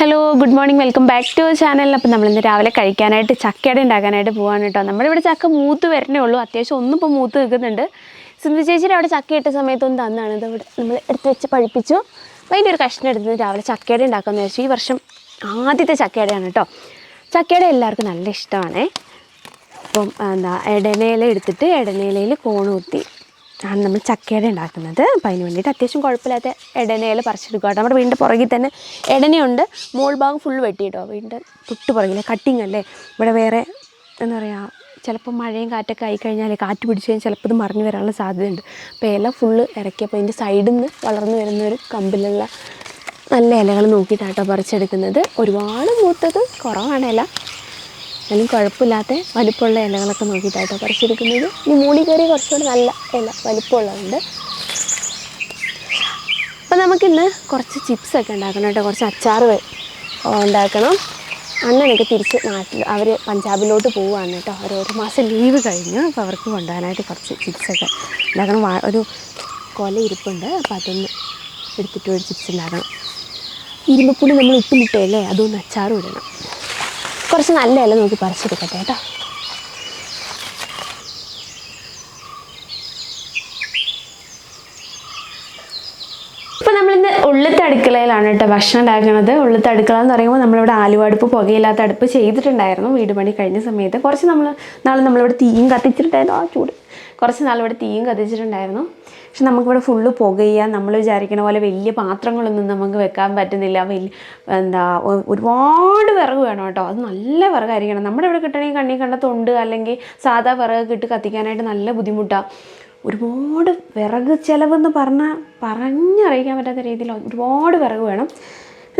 Hello good morning welcome back to channel അപ്പോൾ നമ്മളിന്ന് രാവിലെ കഴിക്കാനായിട്ട് ചക്കയുടെ ഉണ്ടാക്കാനായിട്ട് പോകാൻ കേട്ടോ. നമ്മുടെ ഇവിടെ ചക്ക മൂത്ത് വരണേ ഉള്ളൂ. അത്യാവശ്യം ഒന്നും ഇപ്പോൾ മൂത്ത് നിൽക്കുന്നുണ്ട്. സിന്ധു ചേച്ചിയുടെ അവിടെ ചക്ക ഇട്ട സമയത്തൊന്നും തന്നാണ്. ഇത് ഇവിടെ നമ്മൾ എടുത്ത് വെച്ച് പഴിപ്പിച്ചു. അതിന്റെ ഒരു കഷ്ണം എടുത്തു രാവിലെ ചക്കയട ഉണ്ടാക്കാമെന്ന് വെച്ചു ഈ വർഷം ആദ്യത്തെ ചക്കയുടെയാണ് കേട്ടോ. ചക്കയുടെ എല്ലാവർക്കും നല്ല ഇഷ്ടമാണേ. അപ്പം എന്താ ഇടനയില എടുത്തിട്ട് ഇടനയിലയിൽ കോണ് കുത്തി ആണ് നമ്മൾ ചക്കയുടെ ഉണ്ടാക്കുന്നത്. അപ്പം അതിന് വേണ്ടിയിട്ട് അത്യാവശ്യം കുഴപ്പമില്ലാത്ത ഇടനയിൽ പറിച്ചെടുക്കുക കേട്ടോ. നമ്മുടെ വീടിന്റെ പുറകിൽ തന്നെ ഇടനയുണ്ട് മോൾ ഭാഗം ഫുൾ വെട്ടി കേട്ടോ വീടിന്റെ തൊട്ട് പുറകിൽ കട്ടിങ് അല്ലേ? ഇവിടെ വേറെ എന്താ പറയുക ചിലപ്പോൾ മഴയും കാറ്റൊക്കെ ആയിക്കഴിഞ്ഞാൽ കാറ്റ് പിടിച്ച് കഴിഞ്ഞാൽ ചിലപ്പോൾ ഇത് മറിഞ്ഞു വരാനുള്ള സാധ്യതയുണ്ട്. അപ്പോൾ ഇല ഫുള്ള് ഇറക്കിയപ്പോൾ അതിന്റെ സൈഡിൽ നിന്ന് വളർന്നു വരുന്ന ഒരു കമ്പിലുള്ള നല്ല ഇലകൾ നോക്കിയിട്ടാട്ടോ പറിച്ചെടുക്കുന്നത്. ഒരുപാട് മൂത്തത് കുറവാണ് ഇല. എന്നാലും കുഴപ്പമില്ലാത്ത വലിപ്പമുള്ള ഇലകളൊക്കെ നോക്കിയിട്ടാട്ടോ പറിച്ചെടുക്കുന്നത്. ഇനി മൂടി കയറി കുറച്ചുകൂടി നല്ല ഇല വലിപ്പമുള്ളതുണ്ട്. അപ്പോൾ നമുക്കിന്ന് കുറച്ച് ചിപ്സൊക്കെ ഉണ്ടാക്കണം കേട്ടോ. കുറച്ച് അച്ചാർ വെ- ഉണ്ടാക്കണം. അണ്ണനൊക്കെ തിരിച്ച് നാട്ടിൽ അവർ പഞ്ചാബിലോട്ട് പോവുകയാണ് കേട്ടോ. അവർ ഒരു മാസം ലീവ് കഴിഞ്ഞു. അപ്പോൾ അവർക്ക് കൊണ്ടുപോകാനായിട്ട് കുറച്ച് ചിപ്സൊക്കെ ഉണ്ടാക്കണം. ഒരു കൊല ഇരിപ്പുണ്ട്. അപ്പോൾ അതൊന്ന് എടുത്തിട്ട് ഒരു ചിപ്സ് ഉണ്ടാക്കണം. ഇരുമ്പപ്പുളി നമ്മൾ ഉപ്പിലിട്ടല്ലേ അതൊന്ന് അച്ചാറും ഇടണം. കുറച്ച് നല്ല ഇല നോക്കി പറിച്ചെടുക്കട്ടെ കേട്ടോ? നമ്മളിന്ന് കേട്ടോ ഭക്ഷണം ഉണ്ടാക്കുന്നത്. ഉള്ളിത്തെ അടുക്കള എന്ന് പറയുമ്പോൾ നമ്മളിവിടെ ആലുവടുപ്പ് പുകയില്ലാത്ത അടുപ്പ് ചെയ്തിട്ടുണ്ടായിരുന്നു. വീട് പണി കഴിഞ്ഞ സമയത്ത്. കുറച്ച് നമ്മൾ നാളെ നമ്മളിവിടെ തീയും കത്തിച്ചിട്ടുണ്ടായിരുന്നു. ആ ചൂട്. കുറച്ച് നാളിവിടെ തീയും കത്തിച്ചിട്ടുണ്ടായിരുന്നു. പക്ഷെ നമുക്കിവിടെ ഫുള്ള് പുകയുക നമ്മൾ വിചാരിക്കണ പോലെ വലിയ പാത്രങ്ങളൊന്നും നമുക്ക് വെക്കാൻ പറ്റുന്നില്ല. വലിയ എന്താ ഒരുപാട് വിറക് വേണം കേട്ടോ. അത് നല്ല വിറകായിരിക്കണം. നമ്മുടെ ഇവിടെ കിട്ടണമെങ്കിൽ കണ്ണി കണ്ട തൊണ്ട് അല്ലെങ്കിൽ സാധാ വിറക് ഇട്ട് കത്തിക്കാനായിട്ട് നല്ല ബുദ്ധിമുട്ടാണ് ഒരുപാട് വിറക് ചിലവെന്ന് പറഞ്ഞാൽ പറഞ്ഞറിയിക്കാൻ പറ്റാത്ത രീതിയിൽ ഒരുപാട് വിറക് വേണം.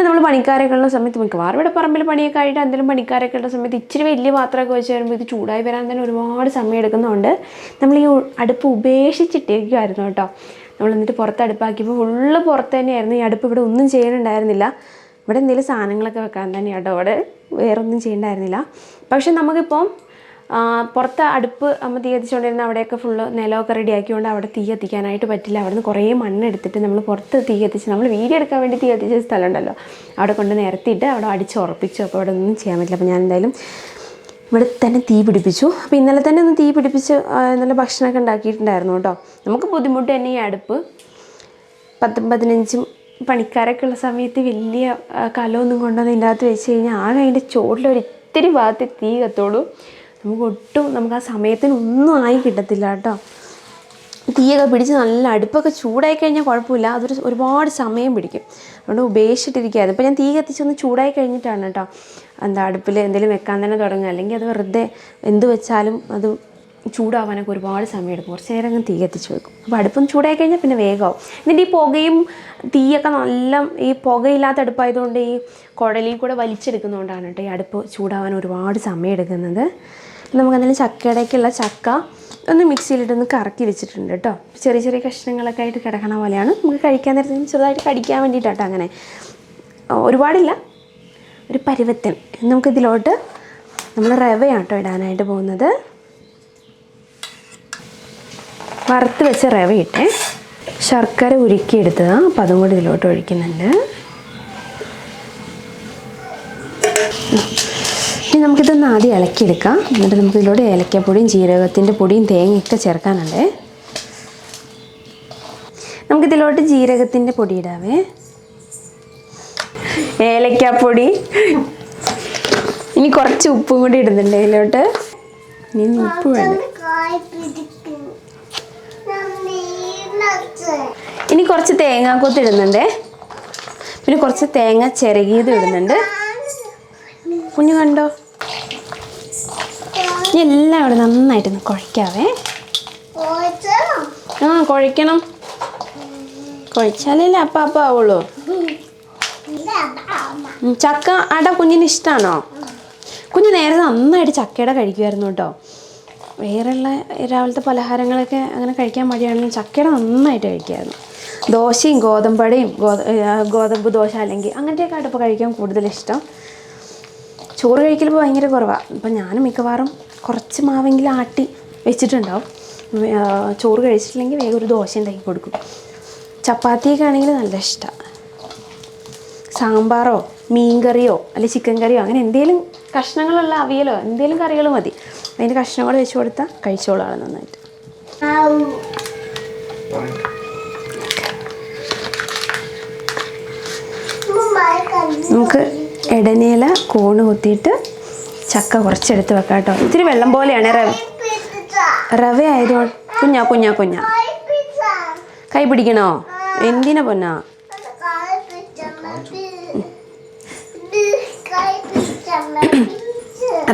പിന്നെ നമ്മൾ പണിക്കാരൊക്കെ ഉള്ള സമയത്ത് മിക്കവാറും ഇവിടെ പറമ്പിൽ പണിയൊക്കെ ആയിട്ട് എന്തെങ്കിലും പണിക്കാരൊക്കെ ഉള്ള സമയത്ത് ഇച്ചിരി വലിയ പാത്രമൊക്കെ വെച്ച് വരുമ്പോൾ ഇത് ചൂടായി വരാൻ തന്നെ ഒരുപാട് സമയം എടുക്കുന്നതുകൊണ്ട് നമ്മൾ ഈ അടുപ്പ് ഉപേക്ഷിച്ചിട്ടിരിക്കുമായിരുന്നു കേട്ടോ. നമ്മൾ എന്നിട്ട് പുറത്ത് അടുപ്പാക്കിയപ്പോൾ ഫുള്ള് പുറത്ത് തന്നെയായിരുന്നു. ഈ അടുപ്പ് ഇവിടെ ഒന്നും ചെയ്യാനുണ്ടായിരുന്നില്ല ഇവിടെ എന്തെങ്കിലും സാധനങ്ങളൊക്കെ വെക്കാൻ തന്നെയാണ് കേട്ടോ അവിടെ വേറൊന്നും ചെയ്യണ്ടായിരുന്നില്ല. പക്ഷെ നമുക്കിപ്പം പുറത്ത് അടുപ്പ് അമ്മ തീ കത്തിച്ചുകൊണ്ടിരുന്ന അവിടെയൊക്കെ ഫുള്ള് നിലമൊക്കെ റെഡി ആക്കിക്കൊണ്ട് അവിടെ തീ കത്തിക്കാനായിട്ട് പറ്റില്ല. അവിടെ നിന്ന് കുറേ മണ്ണ് എടുത്തിട്ട് നമ്മൾ പുറത്ത് തീ കത്തിച്ച് നമ്മൾ വീഡിയോ എടുക്കാൻ വേണ്ടി തീ കത്തിച്ച സ്ഥലം ഉണ്ടല്ലോ അവിടെ കൊണ്ട് നിരത്തിയിട്ട് അവിടെ അടിച്ച് ഉറപ്പിച്ചു അപ്പോൾ അവിടെ ഒന്നും ചെയ്യാൻ പറ്റില്ല. അപ്പോൾ ഞാൻ എന്തായാലും ഇവിടെ തന്നെ തീ പിടിപ്പിച്ചു. അപ്പോൾ ഇന്നലെ തന്നെ ഒന്ന് തീ പിടിപ്പിച്ച് നല്ല ഭക്ഷണമൊക്കെ ഉണ്ടാക്കിയിട്ടുണ്ടായിരുന്നു കേട്ടോ. നമുക്ക് ബുദ്ധിമുട്ട് തന്നെ ഈ അടുപ്പ്. പത്തും പതിനഞ്ചും പണിക്കാരൊക്കെ ഉള്ള സമയത്ത് വലിയ കലമൊന്നും കൊണ്ടുവന്ന് ഇതിന്റെ വെച്ച് കഴിഞ്ഞാൽ ആകെ അതിന്റെ ചോട്ടിൽ ഒരു ഇത്തിരി ഭാഗത്ത് തീ കത്തോളൂ. നമുക്ക് ഒട്ടും നമുക്ക് ആ സമയത്തിന് ഒന്നും ആയി കിട്ടത്തില്ല കേട്ടോ. തീയൊക്കെ പിടിച്ച് നല്ല അടുപ്പൊക്കെ ചൂടായി കഴിഞ്ഞാൽ കുഴപ്പമില്ല. അതൊരു ഒരുപാട് സമയം പിടിക്കും. അതുകൊണ്ട് ഉപേക്ഷിച്ചിട്ടിരിക്കുകയായിരുന്നു. ഇപ്പോൾ ഞാൻ തീ കത്തിച്ചൊന്ന് ചൂടായി കഴിഞ്ഞിട്ടാണ് കേട്ടോ. എന്താ അടുപ്പിൽ എന്തെങ്കിലും വെക്കാൻ തന്നെ തുടങ്ങുക. അല്ലെങ്കിൽ അത് വെറുതെ എന്ത് വെച്ചാലും അത് ചൂടാവാനൊക്കെ ഒരുപാട് സമയം എടുക്കും. കുറച്ച് നേരം അങ്ങ് തീ കത്തിച്ച് വെക്കും. അപ്പോൾ അടുപ്പൊന്ന് ചൂടായി കഴിഞ്ഞാൽ പിന്നെ വേഗമാവും. എന്നിട്ട് ഈ പുകയും തീയൊക്കെ നല്ല ഈ പുകയില്ലാത്ത അടുപ്പായതുകൊണ്ട് ഈ കുഴലിൽ കൂടെ വലിച്ചെടുക്കുന്നതുകൊണ്ടാണ് കേട്ടോ ഈ അടുപ്പ് ചൂടാവാൻ ഒരുപാട് സമയം എടുക്കുന്നത്. നമുക്ക് എന്തായാലും ചക്കയുടേക്കുള്ള ചക്ക ഒന്ന് മിക്സിയിലിട്ടൊന്ന് കറക്കി വെച്ചിട്ടുണ്ട് കേട്ടോ ചെറിയ ചെറിയ കഷ്ണങ്ങളൊക്കെ ആയിട്ട് കിടക്കണ പോലെയാണ്. നമുക്ക് കഴിക്കാൻ നേരത്തിന് ചെറുതായിട്ട് കടിക്കാൻ വേണ്ടിയിട്ടാട്ടോ അങ്ങനെ. ഒരുപാടില്ല. ഒരു പരുവത്തൻ നമുക്കിതിലോട്ട് നമ്മൾ റവയാണ് കേട്ടോ ഇടാനായിട്ട് പോകുന്നത്. വറുത്ത് വെച്ച റവ ഇട്ടേ. ശർക്കര ഉരുക്കിയെടുത്തതാണ് അപ്പോൾ അതും കൂടി ഇതിലോട്ട് ഒഴിക്കുന്നുണ്ട്. ഇനി നമുക്കിതൊന്ന് ആദ്യം ഇളക്കിയെടുക്കാം. എന്നിട്ട് നമുക്ക് ഇതിലൂടെ ഏലക്കപ്പൊടിയും ജീരകത്തിന്റെ പൊടിയും തേങ്ങയൊക്കെ ചേർക്കാനുണ്ട്. നമുക്കിതിലോട്ട് ജീരകത്തിന്റെ പൊടി ഇടാവേ. ഏലക്കപ്പൊടി. ഇനി കുറച്ച് ഉപ്പും കൂടി ഇടുന്നുണ്ട് ഇതിലോട്ട്. ഇനി ഉപ്പ് വേണം ഇനി കുറച്ച് തേങ്ങാക്കൊത്ത് ഇടുന്നുണ്ട്. പിന്നെ കുറച്ച് തേങ്ങ ചിരകിയത് ഇടുന്നുണ്ട്. കുഞ്ഞു കണ്ടോ? ഇനി എല്ലാം ഇവിടെ നന്നായിട്ട് കുഴയ്ക്കാവേ. ആ കുഴയ്ക്കണം. കുഴച്ചാലല്ലേ അപ്പ അപ്പ ആവുള്ളൂ. ചക്ക അട കുഞ്ഞിന് ഇഷ്ടമാണോ കുഞ്ഞ് നേരെ നന്നായിട്ട് ചക്കയുടെ കഴിക്കുമായിരുന്നു കേട്ടോ. വേറെയുള്ള രാവിലത്തെ പലഹാരങ്ങളൊക്കെ അങ്ങനെ കഴിക്കാൻ മടിയാണെങ്കിലും ചക്കയുടെ നന്നായിട്ട് കഴിക്കുമായിരുന്നു ദോശയും ഗോതമ്പടയും ഗോത ഗോതമ്പ് ദോശ അല്ലെങ്കിൽ അങ്ങനത്തെയൊക്കെ ആയിട്ട് കഴിക്കാൻ കൂടുതൽ ഇഷ്ടം ചോറ് കഴിക്കൽ ഭയങ്കര കുറവാണ് അപ്പം ഞാൻ മിക്കവാറും കുറച്ച് മാവെങ്കിലും ആട്ടി വെച്ചിട്ടുണ്ടാവും. ചോറ് കഴിച്ചിട്ടില്ലെങ്കിൽ വേഗം ഒരു ദോശ ഉണ്ടാക്കി കൊടുക്കും. ചപ്പാത്തിയൊക്കെ ആണെങ്കിൽ നല്ല ഇഷ്ടമാണ് സാമ്പാറോ മീൻ കറിയോ അല്ലെങ്കിൽ ചിക്കൻ കറിയോ അങ്ങനെ എന്തെങ്കിലും കഷ്ണങ്ങളുള്ള അവിയലോ എന്തെങ്കിലും കറികൾ മതി. അതിന്റെ കഷ്ണം കൂടെ വെച്ച് കൊടുത്താൽ കഴിച്ചോളാണ് നന്നായിട്ട്. നമുക്ക് ഇടനയില കോണ് കുത്തിയിട്ട് ചക്ക കുറച്ചെടുത്ത് വെക്കാം കേട്ടോ. ഇത്തിരി വെള്ളം പോലെയാണ് റവ. റവ ആയതുകൊണ്ട് കുഞ്ഞാ കുഞ്ഞാ കുഞ്ഞ. കൈ പിടിക്കണോ? എന്തിനാ പൊന്നാ?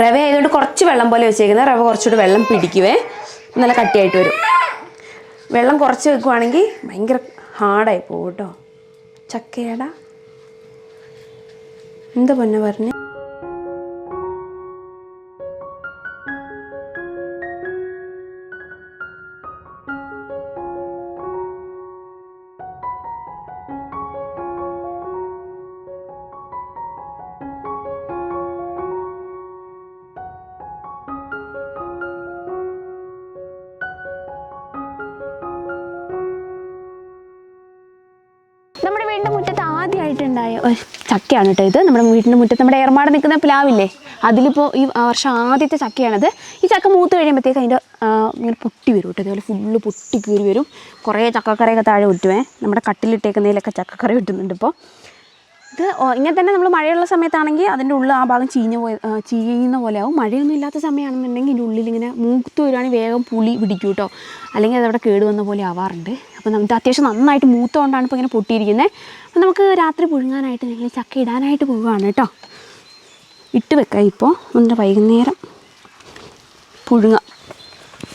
റവ ആയതുകൊണ്ട് കുറച്ച് വെള്ളം പോലെ വെച്ചേക്കുന്നത് റവ കുറച്ചുകൂടി വെള്ളം പിടിക്കുവേ. നല്ല കട്ടിയായിട്ട് വരും. വെള്ളം കുറച്ച് വെക്കുവാണെങ്കിൽ ഭയങ്കര ഹാർഡായി പോകും കേട്ടോ. ചക്കയട. എന്താ പൊന്നെ പറഞ്ഞേ? ഒരു ചക്കയാണ് കേട്ടോ ഇത്. നമ്മുടെ വീടിന്റെ മുറ്റത്ത് നമ്മുടെ ഏർമാട് നിൽക്കുന്ന പ്ലാവില്ലേ? അതിലിപ്പോൾ ഈ വർഷം ആദ്യത്തെ ചക്കയാണത്. ഈ ചക്ക മൂത്ത് കഴിയുമ്പോഴത്തേക്ക് അതിന്റെ ഇങ്ങനെ പൊട്ടി വരും കേട്ടോ. ഇതുപോലെ ഫുള്ള് പൊട്ടി കീറി വരും. കുറേ ചക്കക്കറിയൊക്കെ താഴെ വിട്ടുവേ നമ്മുടെ കട്ടിലിട്ടേക്കുന്നതിലൊക്കെ ചക്കക്കറി വിട്ടുന്നുണ്ട് ഇപ്പോൾ ഇത് ഇങ്ങനെ തന്നെ നമ്മൾ മഴയുള്ള സമയത്താണെങ്കിൽ അതിന്റെ ഉള്ളിൽ ആ ഭാഗം ചീഞ്ഞ പോയി ചീയുന്ന പോലെ ആവും. മഴയൊന്നും ഇല്ലാത്ത സമയമാണെന്നുണ്ടെങ്കിൽ ഇതിന്റെ ഉള്ളിൽ ഇങ്ങനെ മൂത്ത് വരുവാണെങ്കിൽ വേഗം പുളി പിടിക്കും കേട്ടോ അല്ലെങ്കിൽ അതവിടെ കേട് വന്ന പോലെ ആവാറുണ്ട്. അപ്പോൾ നമുക്ക് അത്യാവശ്യം നന്നായിട്ട് മൂത്തുകൊണ്ടാണ് ഇപ്പോൾ ഇങ്ങനെ പൊട്ടിയിരിക്കുന്നത് അപ്പോൾ നമുക്ക് രാത്രി പുഴുങ്ങാനായിട്ട് ഞങ്ങൾ ചക്ക ഇടാനായിട്ട് പോവുകയാണ് കേട്ടോ ഇട്ട് വെക്കാം ഇപ്പോൾ എന്നിട്ട് വൈകുന്നേരം പുഴുങ്ങാം.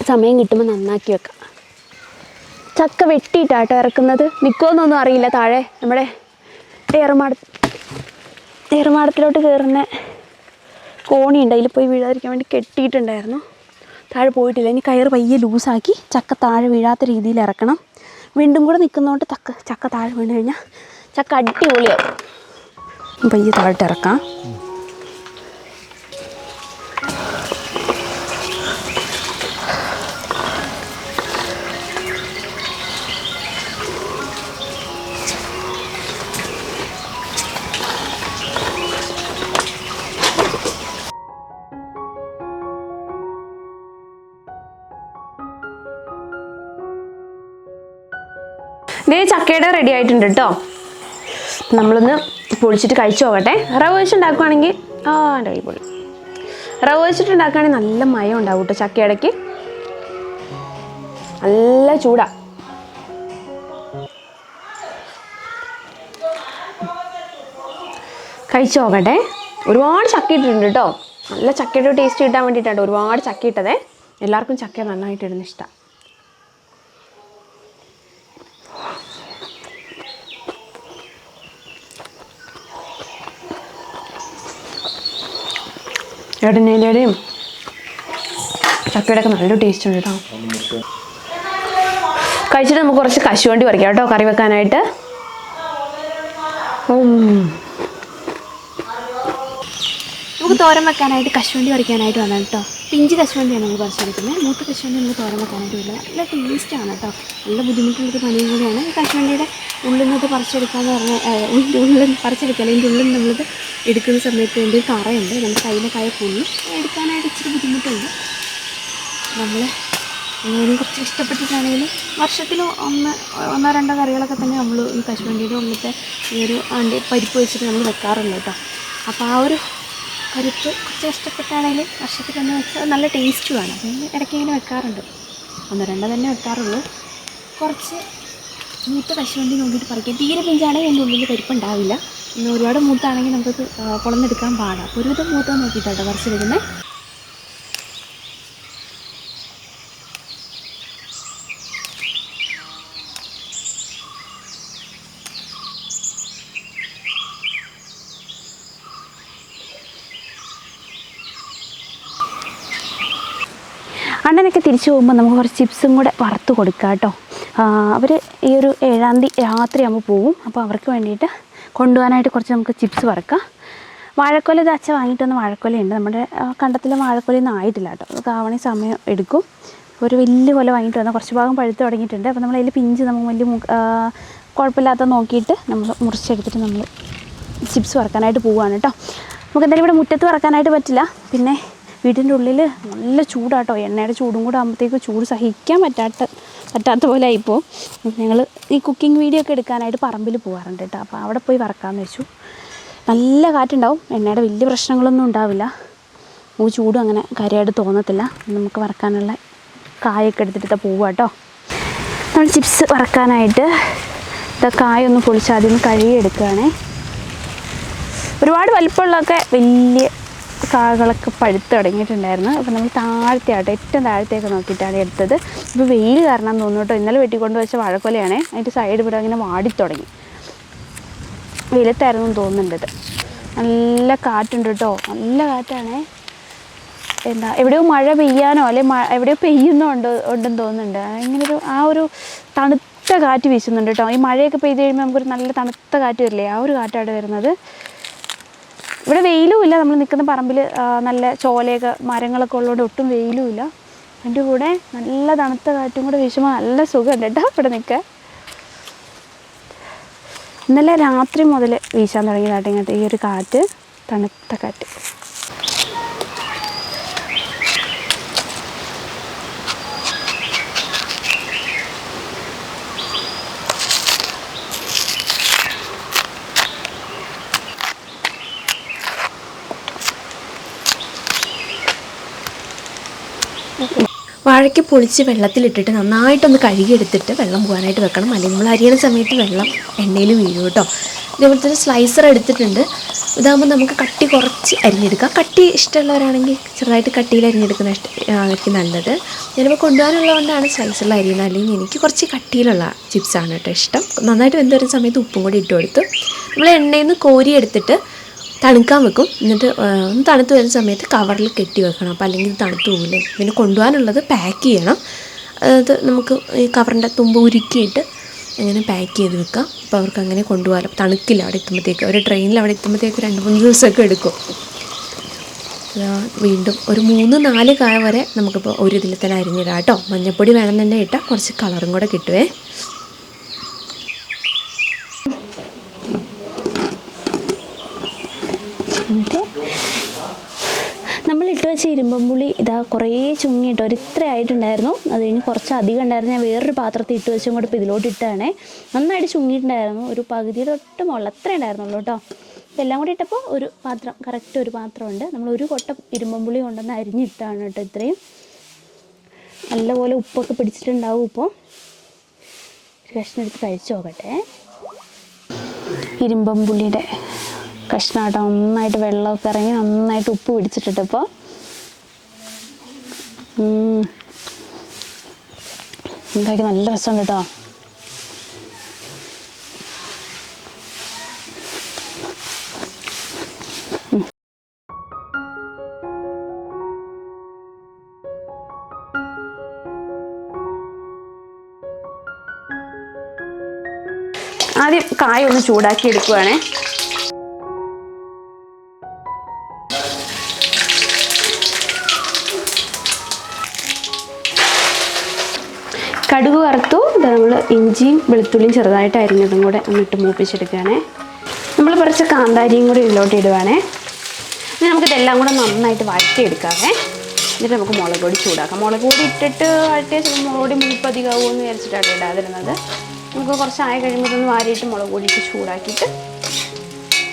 സമയം കിട്ടുമ്പോൾ നന്നാക്കി വെക്കാം. ചക്ക വെട്ടിയിട്ടാട്ടോ ഇറക്കുന്നത്. നിൽക്കുമെന്നൊന്നും അറിയില്ല താഴെ നമ്മുടെ ഏറുമാട ഏറുമാടത്തിലോട്ട് കയറുന്ന കോണിയുണ്ട്. അതിൽ പോയി വീഴാതിരിക്കാൻ വേണ്ടി കെട്ടിയിട്ടുണ്ടായിരുന്നു. താഴെ പോയിട്ടില്ല. ഇനി കയർ പയ്യെ ലൂസാക്കി ചക്ക താഴെ വീഴാത്ത രീതിയിൽ ഇറക്കണം. വീണ്ടും കൂടെ നിൽക്കുന്നതുകൊണ്ട് ചക്ക ചക്ക താഴെ വീണ് കഴിഞ്ഞാൽ ചക്ക അടിപൊളിയാവും. പയ്യെ താഴോട്ട് ഇറക്കാം. റെഡി ആയിട്ടുണ്ട് കേട്ടോ നമ്മളൊന്ന് പൊളിച്ചിട്ട് കഴിച്ചു നോക്കട്ടെ റവ വെച്ച് ഉണ്ടാക്കുവാണെങ്കിൽ ആ എന്റെ കൈ റവ വെച്ചിട്ട് ഉണ്ടാക്കുകയാണെങ്കിൽ നല്ല മയം ഉണ്ടാവും കേട്ടോ ചക്കയിടയ്ക്ക്. നല്ല ചൂടാ. കഴിച്ചു നോക്കട്ടെ ഒരുപാട് ചക്ക ഇട്ടിട്ടുണ്ട് കേട്ടോ നല്ല ചക്കയുടെ ടേസ്റ്റ് കിട്ടാൻ വേണ്ടിയിട്ടാണ് ഒരുപാട് ചക്ക ഇട്ടതേ എല്ലാവർക്കും ചക്ക നന്നായിട്ട് ഇടുന്ന ഇഷ്ടമാണ് ഇടനയിലയുടെയും ചക്കയുടെ ഒക്കെ നല്ല ടേസ്റ്റ് ഉണ്ട് കേട്ടോ. കഴിച്ചിട്ട് നമുക്ക് കുറച്ച് കശുവണ്ടി പറിക്കാം കേട്ടോ കറി വെക്കാനായിട്ട്. നമുക്ക് തോരൻ വെക്കാനായിട്ട് കശുവണ്ടി പറിക്കാനായിട്ട് വന്നാൽ കേട്ടോ. പിഞ്ച് കശുവണ്ടിയാണ് നമ്മൾ പറിച്ചെടുക്കുന്നത് മൂത്ത കശുവണ്ടി നമുക്ക് തോരൻ വെക്കാനായിട്ട് വരുന്നത് നല്ല ടേസ്റ്റാണ് കേട്ടോ. നല്ല ബുദ്ധിമുട്ടുള്ളൊരു പണിയും കൂടിയാണ് ഈ കശുവണ്ടിയുടെ ഉള്ളിൽ നിന്നത് പറിച്ചെടുക്കാന്ന് പറഞ്ഞാൽ ഉള്ളിൽ പറിച്ചെടുക്കുക അല്ലെങ്കിൽ ഉള്ളിൽ നമ്മളിത് എടുക്കുന്ന സമയത്ത് എന്റെ ഒരു കറയുണ്ട് നമുക്ക് അതിന്റെ കയ പൊള്ളി എടുക്കാനായിട്ട് ഇച്ചിരി ബുദ്ധിമുട്ടുണ്ട്. നമ്മൾ അങ്ങനെ കുറച്ച് ഇഷ്ടപ്പെട്ടിട്ടാണെങ്കിലും വർഷത്തിൽ ഒന്ന് ഒന്നോ രണ്ടോ കറികളൊക്കെ തന്നെ നമ്മൾ ഈ കശുവണ്ടിയുടെ ഉള്ളിലത്തെ ഈ ഒരു അണ്ടി പരിപ്പ് വെച്ചിട്ട് നമ്മൾ വെക്കാറുണ്ട് കേട്ടോ. അപ്പോൾ ആ ഒരു പരിപ്പ് കുറച്ച് ഇഷ്ടപ്പെട്ടാണെങ്കിൽ വർഷത്തിൽ ഒന്ന് വെച്ചാൽ നല്ല ടേസ്റ്റുമാണ് അപ്പം ഇടയ്ക്ക് ഇങ്ങനെ വെക്കാറുണ്ട്. ഒന്നോ രണ്ടോ തന്നെ വെക്കാറുള്ളൂ. കുറച്ച് മൂത്ത കശുവണ്ടി നോക്കിയിട്ട് പറിക്കാം. തീരെ പിഞ്ചാണെങ്കിൽ എന്റെ ഉള്ളിൽ പരിപ്പ് ഉണ്ടാവില്ല പിന്നെ ഒരുപാട് മൂത്താണെങ്കിൽ നമുക്ക് ആ, പൊളന്നെടുക്കാൻ പാടാം. അപ്പോൾ ഒരുവിധം മൂത്ത നോക്കിയിട്ടാണ് പറിച്ചെടുക്കുന്നത് അണ്ണനൊക്കെ തിരിച്ചു പോകുമ്പോൾ നമുക്ക് കുറച്ച് ചിപ്സും കൂടെ വറുത്ത് കൊടുക്കാം കേട്ടോ അവർ ഈ ഒരു ഏഴാം തീയതി രാത്രിയാകുമ്പോൾ പോകും അപ്പോൾ അവർക്ക് വേണ്ടിയിട്ട് കൊണ്ടുപോകാനായിട്ട് കുറച്ച് നമുക്ക് ചിപ്സ് വറക്കാം. വാഴക്കൊല ഇത് അച്ഛ വാങ്ങിയിട്ട് വന്ന വാഴക്കൊലയുണ്ട്. നമ്മുടെ കണ്ടത്തിലെ വാഴക്കൊലയൊന്നും ആയിട്ടില്ല കേട്ടോ. അത് കാവണി സമയം എടുക്കും. ഒരു വലിയ കൊല വാങ്ങിയിട്ട് വന്നാൽ കുറച്ച് ഭാഗം പഴുത്ത് തുടങ്ങിയിട്ടുണ്ട്. അപ്പോൾ നമ്മൾ പിഞ്ച് നമുക്ക് വലിയ കുഴപ്പമില്ലാത്ത നോക്കിയിട്ട് നമ്മൾ മുറിച്ചെടുത്തിട്ട് നമ്മൾ ചിപ്സ് വറക്കാനായിട്ട് പോവുകയാണ് കേട്ടോ. നമുക്ക് എന്തായാലും ഇവിടെ മുറ്റത്ത് വറക്കാനായിട്ട് പറ്റില്ല. പിന്നെ വീടിന്റെ ഉള്ളിൽ നല്ല ചൂടാട്ടോ. എണ്ണയുടെ ചൂടും കൂടെ ആകുമ്പോഴത്തേക്ക് ചൂട് സഹിക്കാൻ പറ്റാത്ത പറ്റാത്ത പോലെ ആയിപ്പോൾ ഞങ്ങൾ ഈ കുക്കിംഗ് വീഡിയോ ഒക്കെ എടുക്കാനായിട്ട് പറമ്പിൽ പോകാറുണ്ട് കേട്ടോ അപ്പോൾ അവിടെ പോയി വറക്കാമെന്ന് വെച്ചു. നല്ല കാറ്റുണ്ടാവും. എണ്ണയുടെ വലിയ പ്രശ്നങ്ങളൊന്നും ഉണ്ടാവില്ല. നമുക്ക് ചൂടും അങ്ങനെ കാര്യമായിട്ട് തോന്നത്തില്ല. നമുക്ക് വറക്കാനുള്ള കായൊക്കെ എടുത്തിട്ട് പോവുക കേട്ടോ നമ്മൾ ചിപ്സ് വറക്കാനായിട്ട് ഇതാ കായൊന്ന് പൊളിച്ച് ആദ്യം കഴുകിയെടുക്കുകയാണേ ഒരുപാട് വലിപ്പമുള്ളതൊക്കെ വലിയ കാകളൊക്കെ പഴുത്ത് തുടങ്ങിയിട്ടുണ്ടായിരുന്നു. അപ്പോൾ നമ്മൾ താഴത്തെയാട്ടോ ഏറ്റവും താഴത്തേക്ക് നോക്കിയിട്ടാണ് എടുത്തത്. ഇപ്പോൾ വെയിൽ കാരണം തോന്നുന്നു കേട്ടോ. ഇന്നലെ വെട്ടിക്കൊണ്ട് വെച്ച വാഴക്കൊലയാണേ. അതിന്റെ സൈഡ് ഇവിടെ അങ്ങനെ വാടിത്തുടങ്ങി. വെയിലത്തായിരുന്നു തോന്നുന്നുണ്ടത് നല്ല കാറ്റുണ്ട് കേട്ടോ. നല്ല കാറ്റാണേ. എന്താ എവിടെയോ മഴ പെയ്യാനോ അല്ലെ മഴ എവിടെയോ പെയ്യുന്നോ ഉണ്ടോ ഉണ്ടെന്ന് തോന്നുന്നുണ്ട്. അങ്ങനെ ഒരു ആ ഒരു തണുത്ത കാറ്റ് വീശുന്നുണ്ട് കേട്ടോ. ഈ മഴയൊക്കെ പെയ്ത് കഴിയുമ്പോൾ നമുക്കൊരു നല്ല തണുത്ത കാറ്റ് വരില്ലേ? ആ ഒരു കാറ്റാണ് വരുന്നത്. ഇവിടെ വെയിലും ഇല്ല. നമ്മൾ നിൽക്കുന്ന പറമ്പിൽ നല്ല ചോലയൊക്കെ മരങ്ങളൊക്കെ ഉള്ളതുകൊണ്ട് ഒട്ടും വെയിലും ഇല്ല. അതിന്റെ കൂടെ നല്ല തണുത്ത കാറ്റും കൂടെ വീശുമ്പോൾ നല്ല സുഖമുണ്ട് കേട്ടോ ഇവിടെ നിൽക്കാൻ. ഇന്നലെ രാത്രി മുതൽ വീശാൻ തുടങ്ങിയതായിട്ട് ഇങ്ങനത്തെ ഈ ഒരു കാറ്റ് തണുത്ത കാറ്റ്. വാഴയ്ക്ക് പൊളിച്ച് വെള്ളത്തിലിട്ടിട്ട് നന്നായിട്ടൊന്ന് കഴുകിയെടുത്തിട്ട് വെള്ളം പോകാനായിട്ട് വെക്കണം. അല്ലെങ്കിൽ നമ്മൾ അരിയണ സമയത്ത് വെള്ളം എണ്ണയിൽ വീഴും കേട്ടോ. ഇതേപോലെ തന്നെ സ്ലൈസർ എടുത്തിട്ടുണ്ട്. ഇതാകുമ്പോൾ നമുക്ക് കട്ടി കുറച്ച് അരിഞ്ഞെടുക്കാം. കട്ടി ഇഷ്ടമുള്ളവരാണെങ്കിൽ ചെറുതായിട്ട് കട്ടിയിൽ അരിഞ്ഞെടുക്കുന്ന ആയിരിക്കും നല്ലത്. ഞാനിപ്പോൾ കൊണ്ടുപോകാനുള്ളതുകൊണ്ടാണ് സ്ലൈസറിൽ അരിയുന്നത്. അല്ലെങ്കിൽ എനിക്ക് കുറച്ച് കട്ടിയിലുള്ള ചിപ്സാണ് കേട്ടോ ഇഷ്ടം. നന്നായിട്ട് വെന്ത് വരുന്ന സമയത്ത് ഉപ്പും കൂടി ഇട്ട് കൊടുത്ത് നമ്മൾ എണ്ണയിൽ നിന്ന് കോരി എടുത്തിട്ട് തണുക്കാൻ വെക്കും. എന്നിട്ട് ഒന്ന് തണുത്ത് വരുന്ന സമയത്ത് കവറിൽ കെട്ടി വെക്കണം. അപ്പോൾ അല്ലെങ്കിൽ തണുത്ത് പോകില്ലേ? പിന്നെ കൊണ്ടുപോകാനുള്ളത് പാക്ക് ചെയ്യണം. അത് നമുക്ക് ഈ കവറിന്റെ തുമ്പ് ഉരുക്കിയിട്ട് അങ്ങനെ പാക്ക് ചെയ്ത് വെക്കാം. അപ്പോൾ അവർക്ക് അങ്ങനെ കൊണ്ടുപോകാമല്ലോ തണുക്കില്ല അവിടെ എത്തുമ്പോഴത്തേക്ക് ഒരു ട്രെയിനിൽ അവിടെ എത്തുമ്പോഴത്തേക്ക് രണ്ട് മൂന്ന് ദിവസമൊക്കെ എടുക്കും. വീണ്ടും ഒരു മൂന്ന് നാല് കായ വരെ നമുക്കിപ്പോൾ ഒരു ഇതിൽ തന്നെ അരിഞ്ഞിടാം. കേട്ടോ? മഞ്ഞപ്പൊടി തന്നെ ഇട്ടാൽ കുറച്ച് കളറും കൂടെ കിട്ടുവേ എന്നിട്ട് നമ്മൾ ഇരുമ്പം പുളി ഇതാ കുറേ ചുങ്ങിയിട്ട് ഒരു ഇത്ര ആയിട്ടുണ്ടായിരുന്നു. അത് കഴിഞ്ഞ് കുറച്ച് അധികം ഉണ്ടായിരുന്നു. ഞാൻ വേറൊരു പാത്രത്തിൽ ഇട്ട് വെച്ചും കൂടെ ഇപ്പോൾ ഇതിലോട്ട് ഇട്ടാണേ. നന്നായിട്ട് ചുങ്ങിയിട്ടുണ്ടായിരുന്നു. ഒരു പകുതി തൊട്ട് മുകളിൽ അത്ര ഉണ്ടായിരുന്നുള്ളൂ കേട്ടോ. ഇതെല്ലാം കൂടി ഇട്ടപ്പോൾ ഒരു പാത്രം കറക്റ്റ് ഒരു പാത്രമുണ്ട്. നമ്മൾ ഒരു കൊട്ട ഇരുമ്പമ്പുളി കൊണ്ടുവന്ന് അരിഞ്ഞിട്ടാണ് കേട്ടോ ഇത്രയും. നല്ലപോലെ ഉപ്പൊക്കെ പിടിച്ചിട്ടുണ്ടാവും ഇപ്പോൾ ഒരു കഷ്ണം എടുത്ത് കഴിച്ചു നോക്കട്ടെ. ഇരുമ്പമ്പുള്ളിയുടെ കഷ്ണമായിട്ട് നന്നായിട്ട് വെള്ളമൊക്കെ ഇറങ്ങി നന്നായിട്ട് ഉപ്പ് പിടിച്ചിട്ടിട്ട് ഇപ്പോൾ എന്തായാലും നല്ല രസമുണ്ട് കേട്ടോ ആദ്യം കായ ഒന്ന് ചൂടാക്കി എടുക്കുവാണേ. ഇഞ്ചിയും വെളുത്തുള്ളിയും ചെറുതായിട്ട് അരിഞ്ഞതും കൂടെ ഒന്നിട്ട് മൂപ്പിച്ചെടുക്കുകയാണേ. നമ്മൾ കുറച്ച് കാന്താരിയും കൂടി ഇതിലോട്ട് ഇടുവാണേ. ഇനി നമുക്കിതെല്ലാം കൂടെ നന്നായിട്ട് വഴറ്റിയെടുക്കാവേ. എന്നിട്ട് നമുക്ക് മുളക് പൊടി ചൂടാക്കാം. മുളക് പൊടി ഇട്ടിട്ട് വഴറ്റിയ ചിലപ്പോൾ മുളക് പൊടി മൂപ്പധികമാകുമോ എന്ന് വിചാരിച്ചിട്ടാണ് ഇടാതിരുന്നത്. നമുക്ക് കുറച്ച് ആയി കഴിയുമ്പോൾ ഇതൊന്ന് വാരിയിട്ട് മുളക് പൊടി ഇട്ട് ചൂടാക്കിയിട്ട്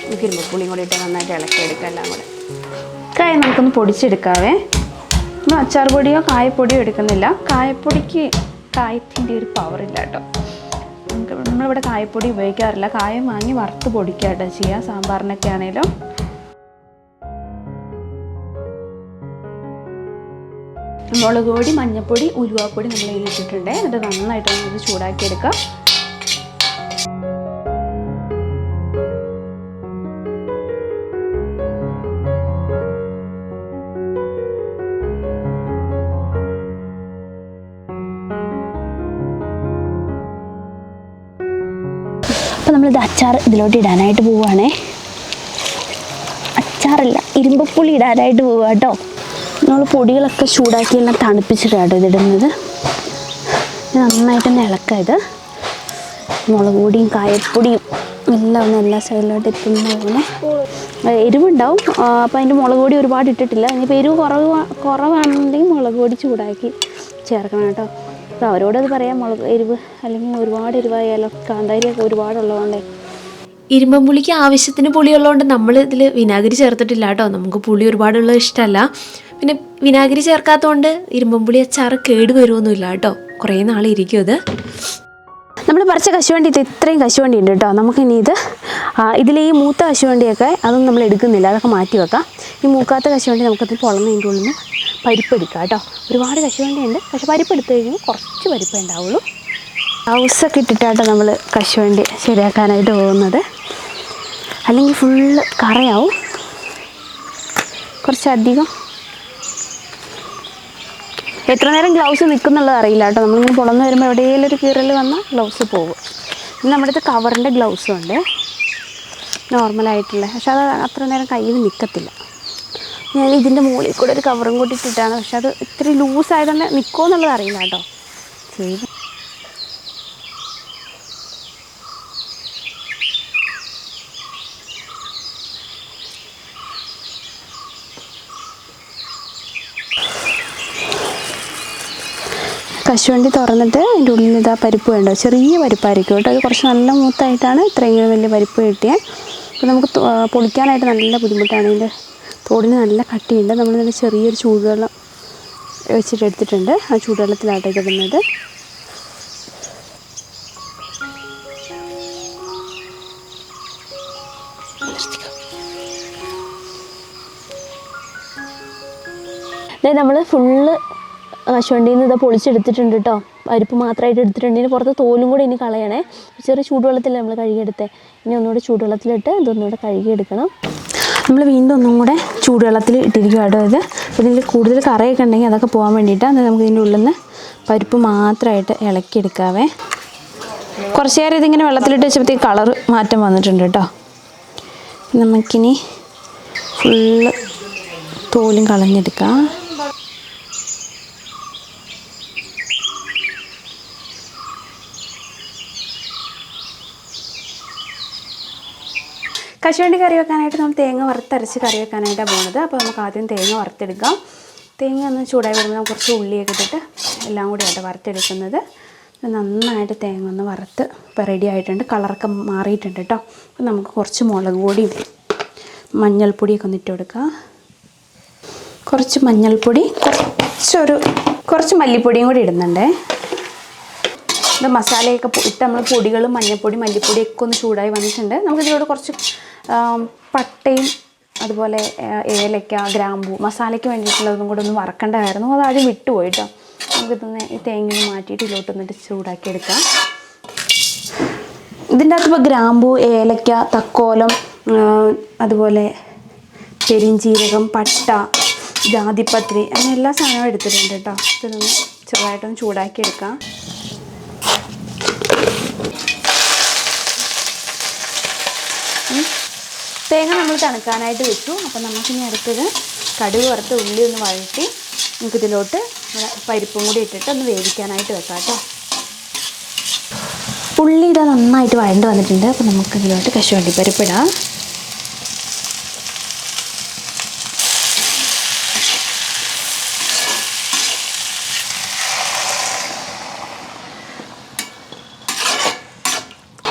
നമുക്ക് ഇരുമ്പപ്പുളിയും കൂടി ഇട്ട് നന്നായിട്ട് ഇളക്കിയെടുക്കാം എല്ലാം കൂടെ. കായ നമുക്കൊന്ന് പൊടിച്ചെടുക്കാവേ. നമ്മൾ അച്ചാർ പൊടിയോ കായപ്പൊടിയോ എടുക്കുന്നില്ല. കായപ്പൊടിക്ക് കായത്തിന്റെ ഒരു പവർ ഇല്ല കേട്ടോ. നമുക്ക് നമ്മളിവിടെ കായപ്പൊടി ഉപയോഗിക്കാറില്ല. കായം വാങ്ങി വറുത്ത് പൊടിക്കുക കേട്ടോ ചെയ്യുക. സാമ്പാറിനൊക്കെ ആണെങ്കിലും മുളക് പൊടി മഞ്ഞൾപ്പൊടി ഉലുവാപ്പൊടി നമ്മൾ ഇതിലിട്ടിട്ടുണ്ട്. എന്നിട്ട് നന്നായിട്ട് നമുക്ക് ചൂടാക്കി ഇതിലോട്ട് ഇടാനായിട്ട് പോവുകയാണേ. അച്ചാറല്ല ഇരുമ്പപ്പുളി ഇടാനായിട്ട് പോവുക കേട്ടോ. നമ്മൾ പൊടികളൊക്കെ ചൂടാക്കി എല്ലാം തണുപ്പിച്ചിട്ടാണ് ഇതിടുന്നത് ഇത് നന്നായിട്ട് ഇളക്കുക ഇളക്കാം ഇത്. മുളക് പൊടിയും കായപ്പൊടിയും എല്ലാം ഒന്ന് എല്ലാ സൈഡിലോട്ട് എത്തുന്ന പോലെ. എരിവുണ്ടാവും. അപ്പോൾ അതിന്റെ മുളക് പൊടി ഒരുപാട് ഇട്ടിട്ടില്ല. ഇനിയിപ്പോൾ എരിവ് കുറവ് കുറവാണെന്നുണ്ടെങ്കിൽ മുളക് പൊടി ചൂടാക്കി ചേർക്കണം കേട്ടോ. അപ്പോൾ അവരോടത് പറയാം മുളക് എരിവ് അല്ലെങ്കിൽ ഒരുപാട് എരിവായാലോ കാന്താരിയൊക്കെ ഒരുപാടുള്ളതുകൊണ്ടേ ഇരുമ്പം പുളിക്ക് ആവശ്യത്തിന് പുളിയുള്ളതുകൊണ്ട് നമ്മൾ ഇതിൽ വിനാഗിരി ചേർത്തിട്ടില്ല കേട്ടോ. നമുക്ക് പുളി ഒരുപാടുള്ളത് ഇഷ്ടമല്ല. പിന്നെ വിനാഗിരി ചേർക്കാത്തതുകൊണ്ട് ഇരുമ്പം പുളി അച്ചാറ് കേട് വരുമൊന്നുമില്ല കേട്ടോ. കുറേ നാൾ ഇരിക്കും ഇത്. നമ്മൾ പറിച്ച കശുവണ്ടി ഇത് ഇത്രയും കശുവണ്ടി ഉണ്ട് കേട്ടോ. നമുക്കിനി ഇത് ഇതിലെ ഈ മൂത്ത കശുവണ്ടിയൊക്കെ അതൊന്നും നമ്മൾ എടുക്കുന്നില്ല. അതൊക്കെ മാറ്റി വെക്കാം. ഈ മൂക്കാത്ത കശുവണ്ടി നമുക്കത് പൊളന്നതിന്റെ ഉള്ളിൽ നിന്ന് പരിപ്പെടുക്കാം കേട്ടോ. ഒരുപാട് കശുവണ്ടി ഉണ്ട് പക്ഷെ പരിപ്പെടുത്ത് കഴിഞ്ഞാൽ കുറച്ച് പരിപ്പേ ഉണ്ടാവുള്ളൂ. ഹൗസൊക്കെ ഇട്ടിട്ടാട്ടോ നമ്മൾ കശുവണ്ടി ശരിയാക്കാനായിട്ട് പോകുന്നത്. അല്ലെങ്കിൽ ഫുള്ള് കറയാവും. കുറച്ചധികം. എത്ര നേരം ഗ്ലൗസ് നിൽക്കുന്നുള്ളത് അറിയില്ല കേട്ടോ. നമ്മളിങ്ങനെ പുളന്ന് വരുമ്പോൾ എവിടെയെങ്കിലും ഒരു കീറൽ വന്നാൽ ഗ്ലൗസ് പോകും. പിന്നെ നമ്മുടെ അടുത്ത് കവറിന്റെ ഗ്ലൗസും ഉണ്ട്. നോർമലായിട്ടുള്ള പക്ഷെ അത് അത്ര നേരം കയ്യിൽ നിൽക്കത്തില്ല ഞാൻ ഇതിന്റെ മുകളിൽ കൂടെ ഒരു കവറും കൂടി പക്ഷെ അത് ഇത്തിരി ലൂസായതുകൊണ്ട് നിൽക്കുമോ എന്നുള്ളത് അറിയില്ല കേട്ടോ. ചെയ്ത് കശുവണ്ടി തുറന്നിട്ട് അതിന്റെ ഉള്ളിൽ ഇതാ പരിപ്പ് വേണ്ടോ? ചെറിയ പരിപ്പായിരിക്കും കേട്ടോ. അത് കുറച്ച് നല്ല മൂത്തായിട്ടാണ് ഇത്രയും വലിയ പരിപ്പ് കിട്ടിയത് അപ്പോൾ നമുക്ക് പൊളിക്കാനായിട്ട് നല്ല ബുദ്ധിമുട്ടാണ്. ഇതിന്റെ തോടിന് നല്ല കട്ടിയുണ്ട്. നമ്മൾ നല്ല ചെറിയൊരു ചൂടുവെള്ളം വെച്ചിട്ട് എടുത്തിട്ടുണ്ട്. ആ ചൂടുവെള്ളത്തിലാട്ടോ ഇടുന്നത്. നമ്മൾ ഫുള്ള് കശുവണ്ടിയിൽ നിന്ന് ഇതാ പൊളിച്ചെടുത്തിട്ടുണ്ട് കേട്ടോ പരിപ്പ് മാത്രമായിട്ട് എടുത്തിട്ടുണ്ട്. ഇനി പുറത്ത് തോലും കൂടി ഇനി കളയണേ. ചെറിയ ചൂടുവെള്ളത്തിൽ നമ്മൾ കഴുകിയെടുത്തേ. ഇനി ഒന്നുകൂടെ ചൂടുവെള്ളത്തിലിട്ട് ഇതൊന്നുകൂടെ കഴുകിയെടുക്കണം. നമ്മൾ വീണ്ടും ഒന്നും കൂടെ ചൂടുവെള്ളത്തിൽ ഇട്ടിരിക്കും കേട്ടോ ഇത്. ഇതിൽ കൂടുതൽ കറയൊക്കെ ഉണ്ടെങ്കിൽ അതൊക്കെ പോകാൻ വേണ്ടിയിട്ടാണ് അത് നമുക്ക് ഇതിന്റെ ഉള്ളിൽ നിന്ന് പരിപ്പ് മാത്രമായിട്ട് ഇളക്കിയെടുക്കാവേ. കുറച്ച് നേരം ഇതിങ്ങനെ വെള്ളത്തിലിട്ട് വെച്ചപ്പോഴത്തേക്ക് കളർ മാറ്റം വന്നിട്ടുണ്ട് കേട്ടോ നമുക്കിനി ഫുള്ള് തോലും കളഞ്ഞെടുക്കാം. കശുവണ്ടി കറി വെക്കാനായിട്ട് നമ്മൾ തേങ്ങ വറുത്തരച്ച് കറി വെക്കാനായിട്ടാണ് പോകുന്നത് അപ്പോൾ നമുക്ക് ആദ്യം തേങ്ങ വറുത്തെടുക്കാം. തേങ്ങ ഒന്ന് ചൂടായി വരുമ്പോൾ കുറച്ച് ഉള്ളിയൊക്കെ ഇട്ടിട്ട് എല്ലാം കൂടി ആയിട്ട് വറുത്തെടുക്കുന്നത്. നന്നായിട്ട് തേങ്ങ ഒന്ന് വറുത്ത് ഇപ്പോൾ റെഡി ആയിട്ടുണ്ട്. കളറൊക്കെ മാറിയിട്ടുണ്ട് കേട്ടോ അപ്പോൾ നമുക്ക് കുറച്ച് മുളക് പൊടിയും മഞ്ഞൾപ്പൊടിയൊക്കെ ഒന്ന് ഇട്ട് കൊടുക്കാം. കുറച്ച് മഞ്ഞൾപ്പൊടി കുറച്ചൊരു കുറച്ച് മല്ലിപ്പൊടിയും കൂടി ഇടുന്നുണ്ടേ. ഇത് മസാലയൊക്കെ ഇട്ട് നമ്മൾ പൊടികളും മഞ്ഞൾപ്പൊടി മല്ലിപ്പൊടിയൊക്കെ ഒന്ന് ചൂടായി വന്നിട്ടുണ്ട്. നമുക്ക് ഇതിലൂടെ കുറച്ച് പട്ടയും അതുപോലെ ഏലക്ക ഗ്രാമ്പൂ മസാലയ്ക്ക് വേണ്ടിയിട്ടുള്ളതും കൂടെ ഒന്ന് വറക്കേണ്ടതായിരുന്നു. അത് ആദ്യം വിട്ടുപോയി കേട്ടോ നമുക്കിതൊന്ന് ഈ തേങ്ങ മാറ്റിയിട്ട് ഇതിലോട്ട് വന്നിട്ട് ചൂടാക്കി എടുക്കാം ഇതിന്റെ അകത്ത് ഇപ്പോൾ ഗ്രാമ്പു ഏലക്ക തക്കോലം അതുപോലെ പെരിഞ്ചീരകം പട്ട ജാതിപത്രി അങ്ങനെ എല്ലാ സാധനവും എടുത്തിട്ടുണ്ട് കേട്ടോ. ഇതൊന്ന് ചെറുതായിട്ടൊന്ന് ചൂടാക്കി എടുക്കാം തേങ്ങ നമ്മൾ തണുക്കാനായിട്ട് വെച്ചു. അപ്പം നമുക്കിനി അടുത്തത് കടുക് വറുത്ത് ഉള്ളി ഒന്ന് വഴറ്റി നമുക്കിതിലോട്ട് പരിപ്പും കൂടി ഇട്ടിട്ട് ഒന്ന് വേവിക്കാനായിട്ട് വെക്കാം കേട്ടോ. ഉള്ളി നന്നായിട്ട് വഴണ്ട് വന്നിട്ടുണ്ട്. അപ്പോൾ നമുക്ക് ഇതിലോട്ട് കശുവണ്ടി പരിപ്പിടാം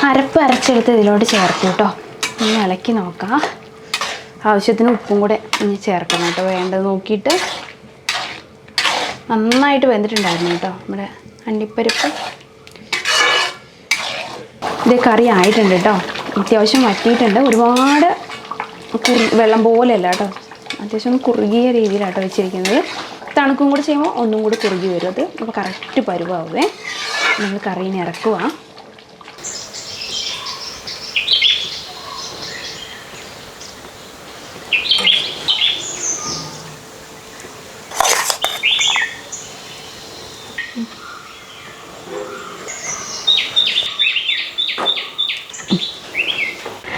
അരപ്പ് അരച്ചെടുത്ത് ഇതിലോട്ട് ചേർക്കും കേട്ടോ. ഒന്ന് ഇളക്കി നോക്കാം. ആവശ്യത്തിന് ഉപ്പും കൂടെ ഇനി ചേർക്കണം കേട്ടോ. വേണ്ടത് നോക്കിയിട്ട് നന്നായിട്ട് വെന്തിട്ടുണ്ടായിരുന്നു കേട്ടോ. നമ്മുടെ അണ്ടിപ്പരിപ്പ്. ഇത് കറി ആയിട്ടുണ്ട് കേട്ടോ. അത്യാവശ്യം വറ്റിയിട്ടുണ്ട്. ഒരുപാട് കുറി വെള്ളം പോലെയല്ല കേട്ടോ. അത്യാവശ്യം കുറുകിയ രീതിയിലാട്ടോ വെച്ചിരിക്കുന്നത്. തണുക്കും കൂടി ചെയ്യുമ്പോൾ ഒന്നും കൂടി കുറുകി വരും. അത് അപ്പോൾ കറക്റ്റ് പരുവാവേ. നമ്മൾ കറീനെ ഇറക്കുക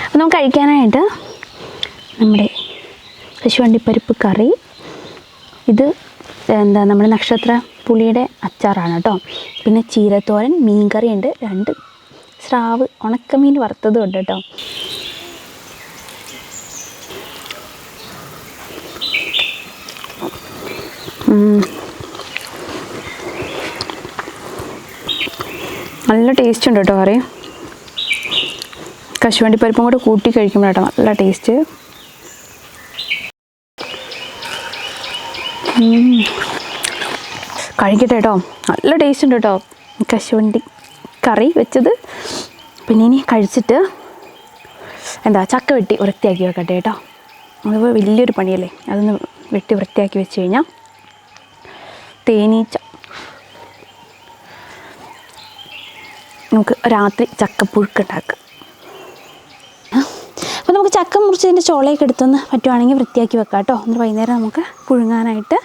അപ്പം നമുക്ക് കഴിക്കാനായിട്ട് നമ്മുടെ കശുവണ്ടിപ്പരിപ്പ് കറി. ഇത് എന്താ നമ്മുടെ നക്ഷത്ര പുളിയുടെ അച്ചാറാണ് കേട്ടോ. പിന്നെ ചീരത്തോരൻ മീൻകറി ഉണ്ട് രണ്ട് സ്രാവ് ഉണക്കമീൻ വറുത്തതും ഉണ്ട് കേട്ടോ. നല്ല ടേസ്റ്റ് ഉണ്ട് കേട്ടോ കറി. കശുവണ്ടി പരിപ്പും കൂടെ കൂട്ടി കഴിക്കുമ്പോൾ കേട്ടോ നല്ല ടേസ്റ്റ് കഴിക്കട്ടെ കേട്ടോ. നല്ല ടേസ്റ്റ് ഉണ്ട് കേട്ടോ. കശുവണ്ടി കറി വെച്ചത്. പിന്നെ ഇനി കഴിച്ചിട്ട് എന്താ ചക്ക വെട്ടി വൃത്തിയാക്കി വെക്കട്ടെ കേട്ടോ. അത് വലിയൊരു പണിയല്ലേ. അതൊന്ന് വെട്ടി വൃത്തിയാക്കി വെച്ച് കഴിഞ്ഞാൽ തേനീച്ച. നമുക്ക് രാത്രി ചക്കപ്പുഴുക്ക് ഉണ്ടാക്കാം. അപ്പോൾ നമുക്ക് ചക്ക മുറിച്ചതിന്റെ ചോളയൊക്കെ എടുത്തൊന്ന് പറ്റുവാണെങ്കിൽ വൃത്തിയാക്കി വെക്കാം കേട്ടോ എന്നിട്ട് വൈകുന്നേരം നമുക്ക് പുഴുങ്ങാനായിട്ട്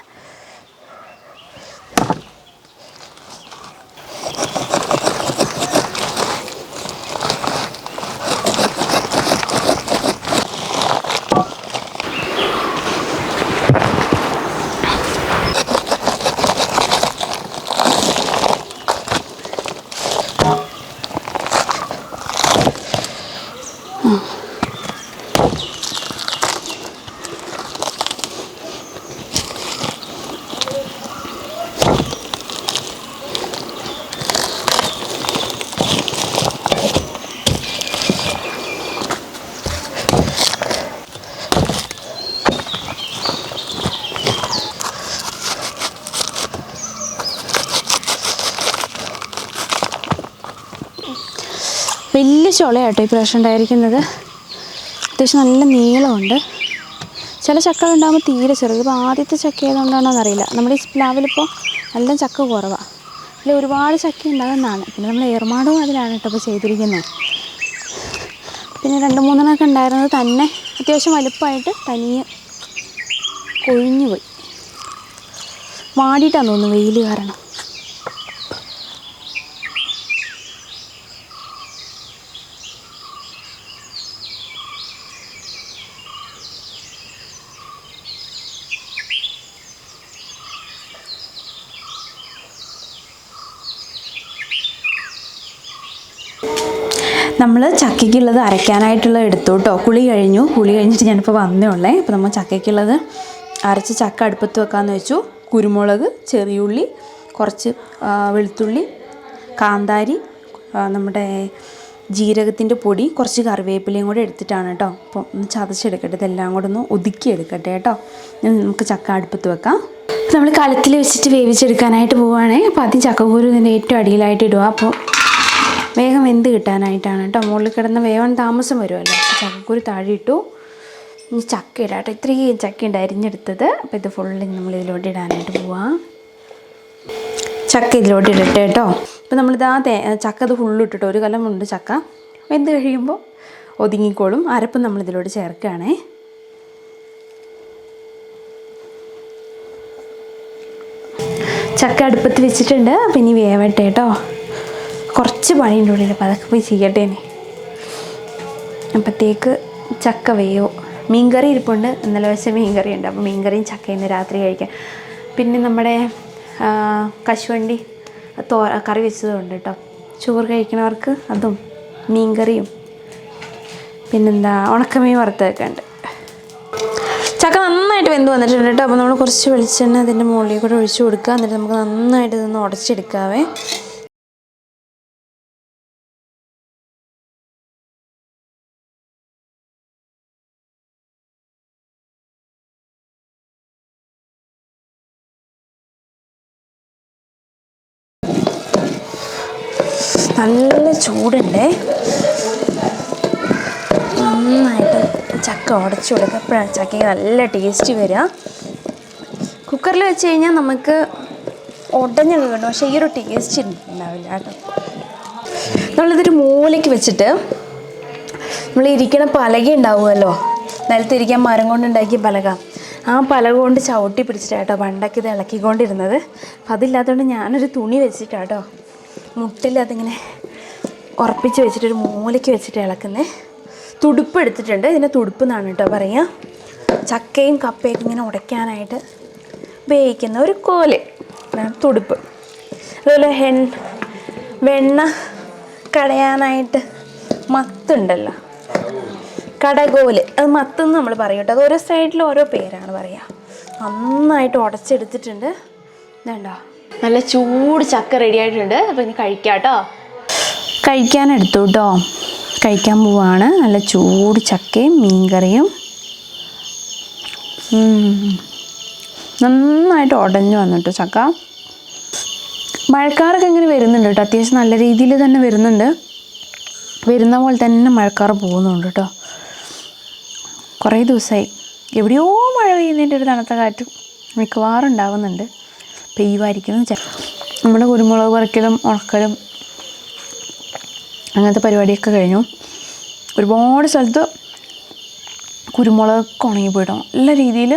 വലിയ ചുളയാട്ടോ ഈ പ്രാവശ്യം ഉണ്ടായിരിക്കുന്നത്. അത്യാവശ്യം നല്ല നീളമുണ്ട്. ചില ചക്ക ഉണ്ടാകുമ്പോൾ തീരെ ചെറുത്. ഇപ്പോൾ ആദ്യത്തെ ചക്ക ഏതുകൊണ്ടാണോ എന്നറിയില്ല നമ്മുടെ ഈ പ്ലാവിലിപ്പോൾ നല്ല ചക്ക കുറവാണ് അതിൽ ഒരുപാട് ചക്ക ഉണ്ടാകുന്നതാണ് പിന്നെ നമ്മൾ ഏർമാടവും അതിലാണ് കേട്ടോ ഇപ്പോൾ ചെയ്തിരിക്കുന്നത് പിന്നെ രണ്ട് മൂന്നെണ്ണമൊക്കെ ഉണ്ടായിരുന്നത് തന്നെ അത്യാവശ്യം വലുപ്പമായിട്ട് തനിയെ കൊഴിഞ്ഞു പോയി. വാടിയിട്ടാണ് തോന്നുന്നു വെയിൽ കാരണം നമ്മൾ ചക്കയ്ക്കുള്ളത് അരയ്ക്കാനായിട്ടുള്ളത് എടുത്തു കേട്ടോ. കുളി കഴിഞ്ഞു. കുളി കഴിഞ്ഞിട്ട് ഞാനിപ്പോൾ വന്നേ ഉള്ളേ അപ്പോൾ നമ്മൾ ചക്കയ്ക്കുള്ളത് അരച്ച് ചക്ക അടുപ്പത്ത് വെക്കാമെന്ന് വെച്ചു. കുരുമുളക് ചെറിയുള്ളി കുറച്ച് വെളുത്തുള്ളി കാന്താരി നമ്മുടെ ജീരകത്തിന്റെ പൊടി കുറച്ച് കറിവേപ്പിലയും കൂടെ എടുത്തിട്ടാണ് കേട്ടോ. അപ്പോൾ ഒന്ന് ചതച്ചെടുക്കട്ടെ. ഇതെല്ലാം കൂടെ ഒന്ന് ഒതുക്കി എടുക്കട്ടെ കേട്ടോ. നമുക്ക് ചക്ക അടുപ്പത്ത് വെക്കാം. നമ്മൾ കലത്തിൽ വെച്ചിട്ട് വേവിച്ചെടുക്കാനായിട്ട് പോവുകയാണെങ്കിൽ അപ്പോൾ ആദ്യം ചക്കക്കുരു ഇതിന്റെ ഏറ്റവും അടിയിലായിട്ട് ഇടുക. അപ്പോൾ വേഗം വെന്ത് കിട്ടാനായിട്ടാണ് കേട്ടോ. മുകളിൽ കിടന്ന് വേവാൻ താമസം വരുമല്ലോ. ചക്കക്കുരു താഴെ ഇനി ചക്ക ഇടാം കേട്ടോ ഇത്രയും ചക്ക ഉണ്ട് അരിഞ്ഞെടുത്തത്. അപ്പോൾ ഇത് ഫുള്ള് നമ്മൾ ഇതിലോട്ട് ഇടാനായിട്ട് പോവാം. ചക്ക ഇതിലോട്ട് ഇടട്ടെ കേട്ടോ. അപ്പോൾ നമ്മളിതാ തേ ചക്ക അത് ഫുള്ള് ഇട്ടിട്ടോ ഒരു കലമുണ്ട് ചക്ക. വെന്ത് കഴിയുമ്പോൾ ഒതുങ്ങിക്കോളും. അരപ്പ് നമ്മൾ ഇതിലോട്ട് ചേർക്കുകയാണേ. ചക്ക അടുപ്പത്ത് വെച്ചിട്ടുണ്ട്. ഇനി വേവട്ടെ കേട്ടോ. കുറച്ച് പണിയുണ്ട് ഉള്ളിൽ അപ്പോൾ അതൊക്കെ പോയി ചെയ്യട്ടെ അപ്പോഴത്തേക്ക് ചക്ക വേവോ. മീൻകറി ഇരിപ്പുണ്ട്. ഇന്നലെ വെച്ച മീൻകറി ഉണ്ട്. അപ്പോൾ മീൻകറിയും ചക്കയും രാത്രി കഴിക്കാം. പിന്നെ നമ്മുടെ കശുവണ്ടി തോ കറി വെച്ചതുണ്ട് കേട്ടോ. ചോറ് കഴിക്കണവർക്ക് അതും മീൻകറിയും. പിന്നെന്താ ഉണക്കമീൻ വറുത്തതൊക്കെ ഉണ്ട്. ചക്ക നന്നായിട്ട് വെന്ത് വന്നിട്ടുണ്ട് കേട്ടോ. അപ്പോൾ നമ്മൾ കുറച്ച് വെളിച്ചെണ്ണ അതിന്റെ മുകളിൽ കൂടെ ഒഴിച്ചു കൊടുക്കുക. എന്നിട്ട് നമുക്ക് നന്നായിട്ട് ഇതൊന്ന് ഉടച്ചെടുക്കാവേ. ചൂടുണ്ടേ. നന്നായിട്ട് ചക്ക ഉടച്ചു കൊടുക്കുക. അപ്പോഴാണ് ചക്കയ്ക്ക് നല്ല ടേസ്റ്റ് വരിക. കുക്കറിൽ വെച്ച് കഴിഞ്ഞാൽ നമുക്ക് ഉടഞ്ഞ് കിട്ടും. പക്ഷേ ഈ ഒരു ടേസ്റ്റ് ഉണ്ടാവില്ല കേട്ടോ. നമ്മളിതൊരു മൂലയ്ക്ക് വെച്ചിട്ട് നമ്മൾ ഇരിക്കണ പലക ഉണ്ടാവുമല്ലോ. നിലത്തിരിക്കാൻ മരം കൊണ്ടുണ്ടാക്കിയ പലക. ആ പലക കൊണ്ട് ചവിട്ടി പിടിച്ചിട്ടാട്ടോ പണ്ടൊക്കെ ഇത് ഇളക്കിക്കൊണ്ടിരുന്നത്. അപ്പം അതില്ലാത്തതുകൊണ്ട് ഞാനൊരു തുണി വെച്ചിട്ടാട്ടോ മുട്ടിൽ അതിങ്ങനെ ഉറപ്പിച്ച് വെച്ചിട്ടൊരു മൂലയ്ക്ക് വെച്ചിട്ട് ഇളക്കുന്നത് തുടുപ്പ് എടുത്തിട്ടുണ്ട്. ഇതിനെ തുടുപ്പ് എന്നാണ് കേട്ടോ പറയുക. ചക്കയും കപ്പയൊക്കെ ഇങ്ങനെ ഉടയ്ക്കാനായിട്ട് ഉപയോഗിക്കുന്ന ഒരു കോൽ. തുടുപ്പ്. അതുപോലെ ഹെൺ വെണ്ണ കടയാനായിട്ട് മത്തുണ്ടല്ലോ. കടകോൽ. അത് മത്തെന്ന് നമ്മൾ പറയും കേട്ടോ. അത് ഓരോ സൈഡിൽ ഓരോ പേരാണ് പറയുക. നന്നായിട്ട് ഉടച്ചെടുത്തിട്ടുണ്ട്. ഇതുണ്ടോ? നല്ല ചൂട് ചക്ക റെഡി ആയിട്ടുണ്ട്. അപ്പോൾ ഇനി കഴിക്കാം കേട്ടോ. കഴിക്കാൻ എടുത്തു കേട്ടോ കഴിക്കാൻ പോവാണ്. നല്ല ചൂട് ചക്കയും മീൻകറിയും. നന്നായിട്ട് ഉടഞ്ഞു വന്നിട്ട് ചക്ക. മഴക്കാറൊക്കെ ഇങ്ങനെ വരുന്നുണ്ട് കേട്ടോ. അത്യാവശ്യം നല്ല രീതിയിൽ തന്നെ വരുന്നുണ്ട്. വരുന്ന പോലെ തന്നെ മഴക്കാർ പോകുന്നുണ്ട് കേട്ടോ. കുറേ ദിവസമായി. എവിടെയോ മഴ പെയ്യുന്നതിന്റെ ഒരു തണുത്ത കാറ്റ് മിക്കവാറും ഉണ്ടാവുന്നുണ്ട്. പെയ്യുമായിരിക്കും നമ്മുടെ കുരുമുളക് പറിക്കലും ഉണക്കലും അങ്ങനത്തെ പരിപാടിയൊക്കെ കഴിഞ്ഞു. ഒരുപാട് സ്ഥലത്ത് കുരുമുളകൊക്കെ ഉണങ്ങിപ്പോയിട്ടോ നല്ല രീതിയിൽ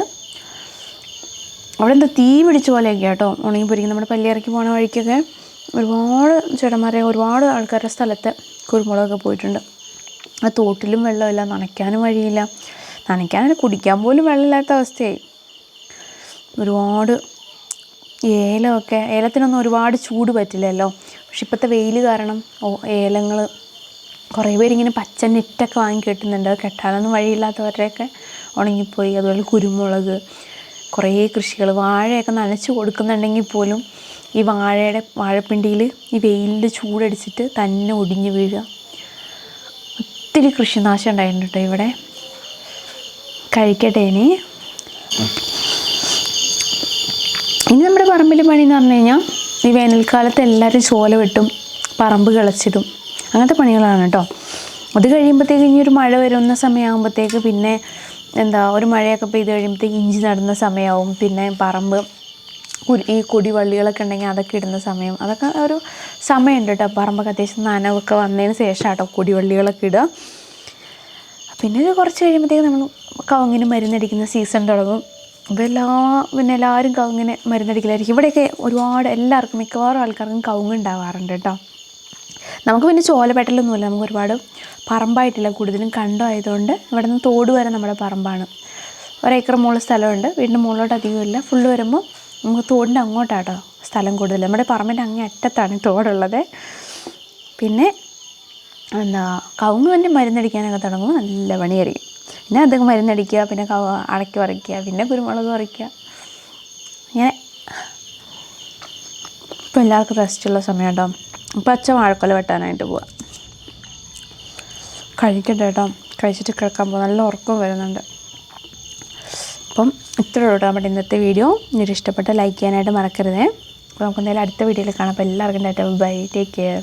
അവിടെ എന്താ തീ പിടിച്ച പോലെയൊക്കെ കേട്ടോ ഉണങ്ങിപ്പോയിരിക്കും നമ്മുടെ പല്ലിയിറക്കി പോണ വഴിക്കൊക്കെ ഒരുപാട് ചേട്ടന്മാരെ ഒരുപാട് ആൾക്കാരുടെ സ്ഥലത്തെ കുരുമുളകൊക്കെ പോയിട്ടുണ്ട്. ആ തോട്ടിലും വെള്ളമില്ല നനയ്ക്കാനും വഴിയില്ല. നനയ്ക്കാനും കുടിക്കാൻ പോലും വെള്ളമില്ലാത്ത അവസ്ഥയായി. ഒരുപാട് ഏലമൊക്കെ ഏലത്തിനൊന്നും ഒരുപാട് ചൂട് പറ്റില്ലല്ലോ. പക്ഷെ ഇപ്പോഴത്തെ വെയിൽ കാരണം ഓ ഏലങ്ങൾ കുറേ പേരിങ്ങനെ പച്ച നെറ്റൊക്കെ വാങ്ങി കെട്ടുന്നുണ്ട്. കെട്ടാനൊന്നും വഴിയില്ലാത്തവരുടെയൊക്കെ ഉണങ്ങിപ്പോയി. അതുപോലെ കുരുമുളക് കുറേ കൃഷികൾ വാഴയൊക്കെ നനച്ച് കൊടുക്കുന്നുണ്ടെങ്കിൽ പോലും ഈ വാഴയുടെ വാഴപ്പിണ്ടിയിൽ ഈ വെയിലിന്റെ ചൂടടിച്ചിട്ട് തന്നെ ഒടിഞ്ഞു വീഴുക. ഒത്തിരി കൃഷിനാശം ഉണ്ടായിട്ടുണ്ട് ഇവിടെ. കഴിക്കട്ടെ ഇനി. ഇനി നമ്മുടെ പറമ്പിൽ പണി എന്ന് പറഞ്ഞു കഴിഞ്ഞാൽ ഈ വേനൽക്കാലത്ത് എല്ലാവരും ചോല വെട്ടും പറമ്പ് കിളച്ചിടും. അങ്ങനത്തെ പണികളാണ് കേട്ടോ. അത് കഴിയുമ്പോഴത്തേക്ക് ഇനി ഒരു മഴ വരുന്ന സമയമാകുമ്പോഴത്തേക്ക് പിന്നെ എന്താ ഒരു മഴയൊക്കെ പെയ്ത് കഴിയുമ്പോഴത്തേക്ക് ഇഞ്ചി നടുന്ന സമയമാവും പിന്നെ പറമ്പ് ഈ കൊടിവള്ളികളൊക്കെ ഉണ്ടെങ്കിൽ അതൊക്കെ ഇടുന്ന സമയം. അതൊക്കെ ഒരു സമയമുണ്ട് കേട്ടോ. പറമ്പൊക്കെ അത്യാവശ്യം നനവൊക്കെ വന്നതിന് ശേഷം കേട്ടോ കൊടിവള്ളികളൊക്കെ ഇടുക. പിന്നെ ഇത് കുറച്ച് കഴിയുമ്പോഴത്തേക്ക് നമ്മൾ കവുങ്ങിന് മരുന്നടിക്കുന്ന സീസൺ തുടങ്ങും. അപ്പോൾ എല്ലാ പിന്നെ എല്ലാവരും കവുങ്ങിന് മരുന്നടിക്കലായിരിക്കും. ഇവിടെയൊക്കെ ഒരുപാട് എല്ലാവർക്കും മിക്കവാറും ആൾക്കാർക്കും കവുങ്ങ് ഉണ്ടാവാറുണ്ട് കേട്ടോ. നമുക്ക് പിന്നെ ചോലപ്പെട്ടലൊന്നുമില്ല നമുക്ക് ഒരുപാട് പറമ്പായിട്ടില്ല. കൂടുതലും കണ്ടായതുകൊണ്ട് ഇവിടെ നിന്ന് തോട് വരെ നമ്മുടെ പറമ്പാണ്. ഒരേക്കർ മുകളിൽ സ്ഥലമുണ്ട്. വീടിന്റെ മുകളിലോട്ട് അധികമില്ല ഫുള്ള് വരുമ്പോൾ നമുക്ക് തോടിന്റെ അങ്ങോട്ടാട്ടോ സ്ഥലം കൂടുതൽ. നമ്മുടെ പറമ്പിന്റെ അങ്ങേ അറ്റത്താണ് തോടുള്ളത്. പിന്നെ എന്താ കവുങ്ങ് തന്നെ മരുന്നടിക്കാനൊക്കെ തുടങ്ങുമ്പോൾ നല്ല പണിയായിരിക്കും. പിന്നെ അതൊക്കെ മരുന്നടിക്കുക പിന്നെ കവ അടക്കി പറിക്കുക പിന്നെ കുരുമുളക് പറിക്കുക. ഇങ്ങനെ. ഇപ്പം എല്ലാവർക്കും റെസ്റ്റുള്ള സമയം കേട്ടോ. അച്ഛൻ വാഴക്കൊല വെട്ടാനായിട്ട് പോവാം. കഴിക്കട്ടെ കേട്ടോ. കഴിച്ചിട്ട് കിടക്കാൻ പോകും നല്ല ഉറക്കം വരുന്നുണ്ട്. അപ്പം ഇത്ര കേട്ടോ നമ്മുടെ ഇന്നത്തെ വീഡിയോ നിങ്ങൾക്ക് ഇഷ്ടപ്പെട്ട ലൈക്ക് ചെയ്യാനായിട്ട് മറക്കരുതേ. അപ്പോൾ നമുക്ക് എന്തായാലും അടുത്ത വീഡിയോയിൽ കാണാം. അപ്പോൾ എല്ലാവർക്കും ഡേറ്റ് ബൈ. Take care